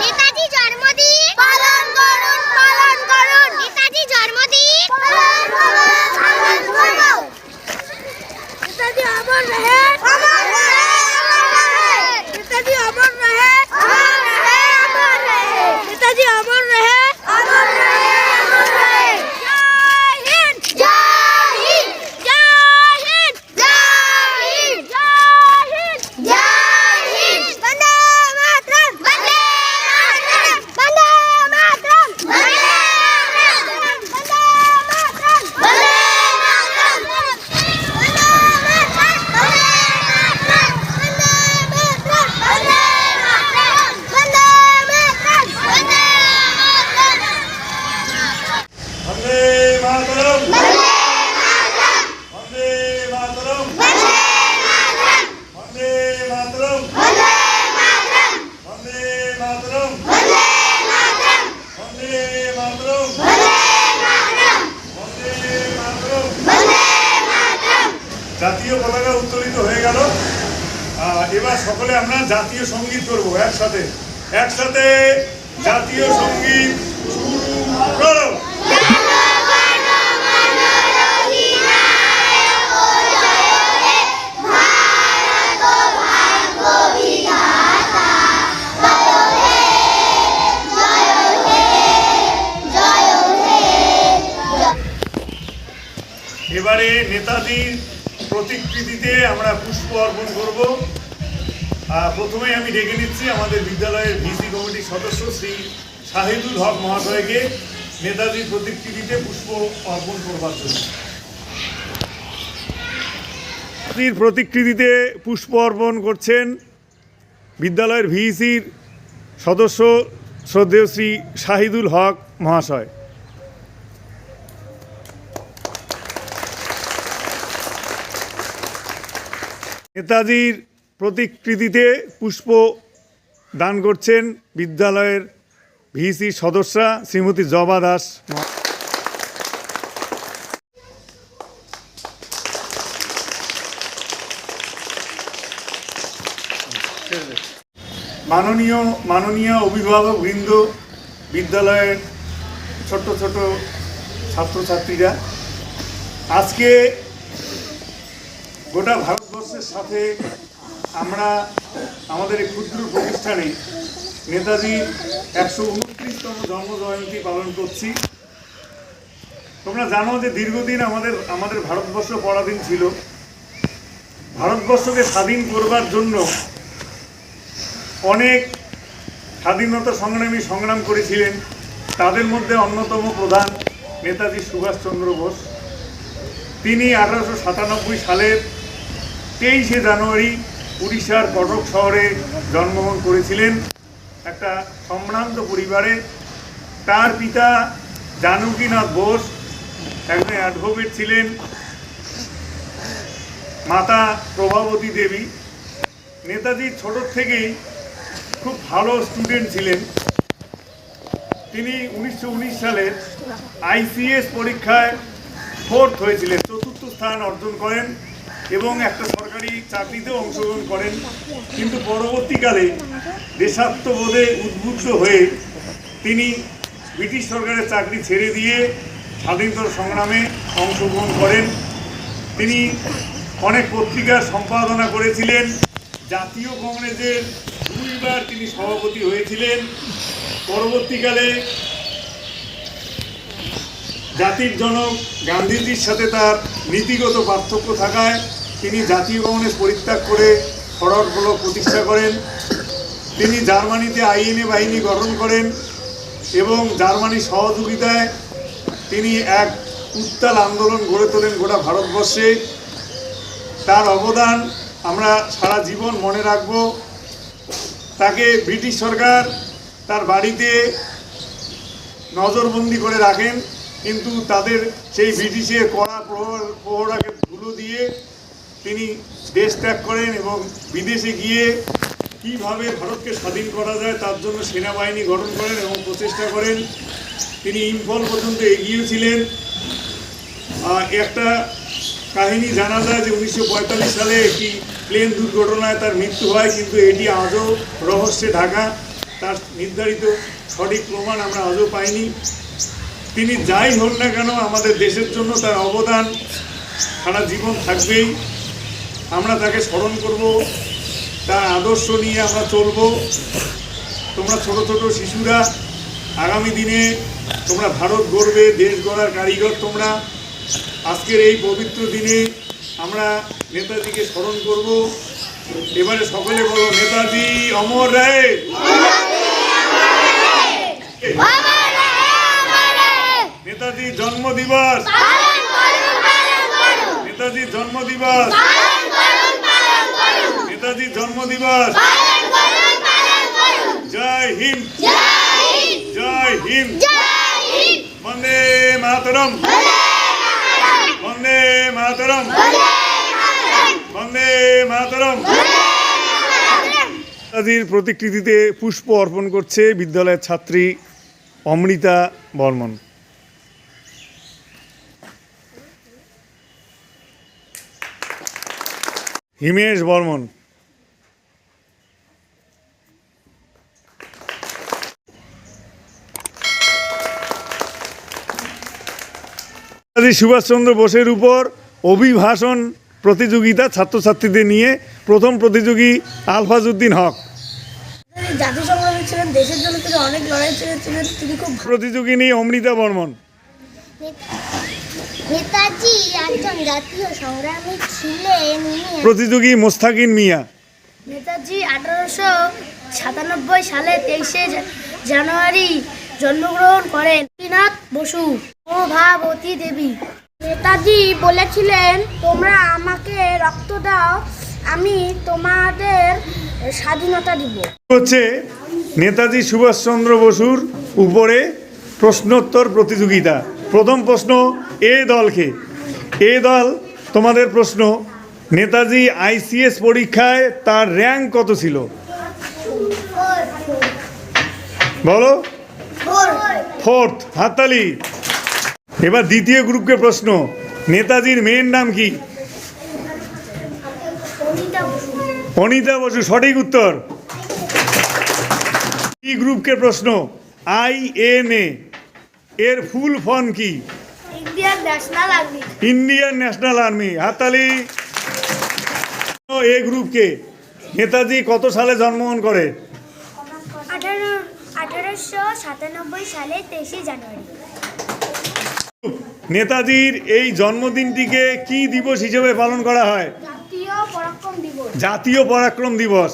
নেতাজি জন্মদিন জাতীয় পতাকা উত্তোলিত হয়ে গেল। এবার সকলে আমরা জাতীয় সংগীত করব একসাথে। একসাথে জাতীয় সংগীত করো। এবারে নেতাজির প্রতিকৃতিতে আমরা পুষ্প অর্পণ করব। আহ, প্রথমে আমি ডেকে নিচ্ছি আমাদের বিদ্যালয়ের ভিসি কমিটির সদস্য শ্রী শাহিদুল হক মহাশয়কে নেতাজির প্রতিকৃতিতে পুষ্প অর্পণ করবার জন্য। নেতাজির প্রতিকৃতিতে পুষ্প অর্পণ করছেন বিদ্যালয়ের ভিসির সদস্য শ্রদ্ধেয় শ্রী শাহিদুল হক মহাশয়। নেতাজির প্রতিকৃতিতে পুষ্প দান করছেন বিদ্যালয়ের ভিসি সদস্যা শ্রীমতী জবা দাস মাননীয় মাননীয় অভিভাবক বৃন্দ, বিদ্যালয়ের ছোট ছোট ছাত্রছাত্রীরা, আজকে গোটা ভারতবর্ষের সাথে আমরা আমাদের এই ক্ষুদ্র প্রতিষ্ঠানে নেতাজির একশো উনত্রিশতম জন্মজয়ন্তী পালন করছি। তোমরা জানো যে দীর্ঘদিন আমাদের আমাদের ভারতবর্ষ পরাধীন ছিল। ভারতবর্ষকে স্বাধীন করবার জন্য অনেক স্বাধীনতা সংগ্রামী সংগ্রাম করেছিলেন। তাদের মধ্যে অন্যতম প্রধান নেতাজি সুভাষচন্দ্র বোস। তিনি আঠারোশো সাতানব্বই সালের তেইশে জানুয়ারি উড়িষ্যার কটক শহরে জন্মগ্রহণ করেছিলেন একটা সম্ভ্রান্ত পরিবারে। তার পিতা জানকীনাথ বোস, একজন অ্যাডভোকেট ছিলেন, মাতা প্রভাবতী দেবী। নেতাজি ছোট থেকেই খুব ভালো স্টুডেন্ট ছিলেন। তিনি উনিশশো উনিশ সালে আইসিএস পরীক্ষায় ফোর্থ হয়েছিলেন, চতুর্থ স্থান অর্জন করেন। এবং একটা সরকারি চাকরিতেও অংশগ্রহণ করেন। কিন্তু পরবর্তীকালে দেশাত্মবোধে উদ্বুদ্ধ হয়ে তিনি ব্রিটিশ সরকারের চাকরি ছেড়ে দিয়ে স্বাধীনতা সংগ্রামে অংশগ্রহণ করেন। তিনি অনেক পত্রিকার সম্পাদনা করেছিলেন। জাতীয় কংগ্রেসের দুইবার তিনি সভাপতি হয়েছিলেন। পরবর্তীকালে জাতির জনক গান্ধীজির সাথে তার নীতিগত পার্থক্য থাকায় তিনি জাতীয় কংগ্রেস পরিত্যাগ করে ফরওয়ার্ড ব্লক প্রতিষ্ঠা করেন। তিনি জার্মানিতে আইএনএ বাহিনী গঠন করেন এবং জার্মানির সহযোগিতায় তিনি এক উত্তাল আন্দোলন গড়ে তোলেন গোটা ভারতবর্ষে। তার অবদান আমরা সারা জীবন মনে রাখব। তাকে ব্রিটিশ সরকার তার বাড়িতে নজরবন্দি করে রাখেন, কিন্তু তাদের সেই ব্রিটিশের কড়া প্রহর- প্রহরাকে ধুলো দিয়ে তিনি দেশ ত্যাগ করেন এবং বিদেশে গিয়ে কীভাবে ভারতকে স্বাধীন করা যায় তার জন্য সেনাবাহিনী গঠন করেন এবং প্রচেষ্টা করেন। তিনি ইম্ফল পর্যন্ত এগিয়েছিলেন একটা কাহিনী জানা যায় যে উনিশশো পঁয়তাল্লিশ সালে একটি প্লেন দুর্ঘটনায় তার মৃত্যু হয়, কিন্তু এটি আজও রহস্যে ঢাকা। তার নির্ধারিত সঠিক প্রমাণ আমরা আজও পাইনি। তিনি যাই হন না কেন আমাদের দেশের জন্য তার অবদান সারা জীবন থাকবেই। আমরা তাকে স্মরণ করব তার আদর্শ নিয়ে আমরা চলব। তোমরা ছোট ছোট শিশুরা আগামী দিনে তোমরা ভারত গড়বে দেশ গড়ার কারিগর তোমরা। আজকের এই পবিত্র দিনে আমরা নেতাজিকে স্মরণ করব। এবারে সকলে বলো নেতাজি অমর রায়। নেতাজি জন্ম দিবস। নেতাজি জন্ম দিবস পালন করুন পালন করুন নেতাজি জন্ম দিবস। জয় হিন্দ। জয় হিন্দ। বন্দে মাতরম। বন্দে মাতরম। বন্দে মাতরম। নেতাজির প্রতিকৃতিতে পুষ্প অর্পণ করছে বিদ্যালয়ের ছাত্রী অমৃতা বর্মন। হিমেশ বর্মন। নেতাজি সুভাষচন্দ্র বোসের উপর অভিভাষণ প্রতিযোগিতা ছাত্রছাত্রীদের নিয়ে প্রথম প্রতিযোগী আলফাজউদ্দিন হক। তিনি জাতি ছিলেন দেশের জন্য তিনি অনেক লড়াই ছেড়েছিলেন তিনি খুব প্রতিযোগিনী অমৃতা বর্মন। নেতাজি একজন জাতীয় সংগ্রামী ছিলেন প্রতিযোগী মোস্তাকিন মিয়া। নেতাজি আঠারোশো সাতানব্বই সালে তেইশে জানুয়ারি জন্মগ্রহণ করেন। গোপীনাথ বসু। ও ভাবতী দেবী। নেতাজি বলেছিলেন তোমরা আমাকে রক্ত দাও আমি তোমাদের স্বাধীনতা দিব। হচ্ছে নেতাজি সুভাষচন্দ্র বসুর উপরে প্রশ্নোত্তর প্রতিযোগিতা। প্রথম প্রশ্ন এ দলকে। এ দল তোমাদের প্রশ্ন নেতাজি আইসিএস পরীক্ষায় তার র্যাঙ্ক কত ছিল? বলো। ফোর্থ হাততালি। এবার দ্বিতীয় গ্রুপকে প্রশ্ন নেতাজির মেয়ের নাম কি? অনিতা বসু। সঠিক উত্তর। ই গ্রুপকে প্রশ্ন আই এন এ এর ফুল ফর্ম কি? Indian National Army. হাততালি। এ গ্রুপকে নেতাজি কত সালে জন্মগ্রহণ করে? আঠারোশো সাতানব্বই সালে তেইশে জানুয়ারি। নেতাজির এই জন্মদিনটিকে কি দিবস হিসেবে পালন করা হয়? জাতীয় পরাক্রম দিবস। জাতীয় পরাক্রম দিবস।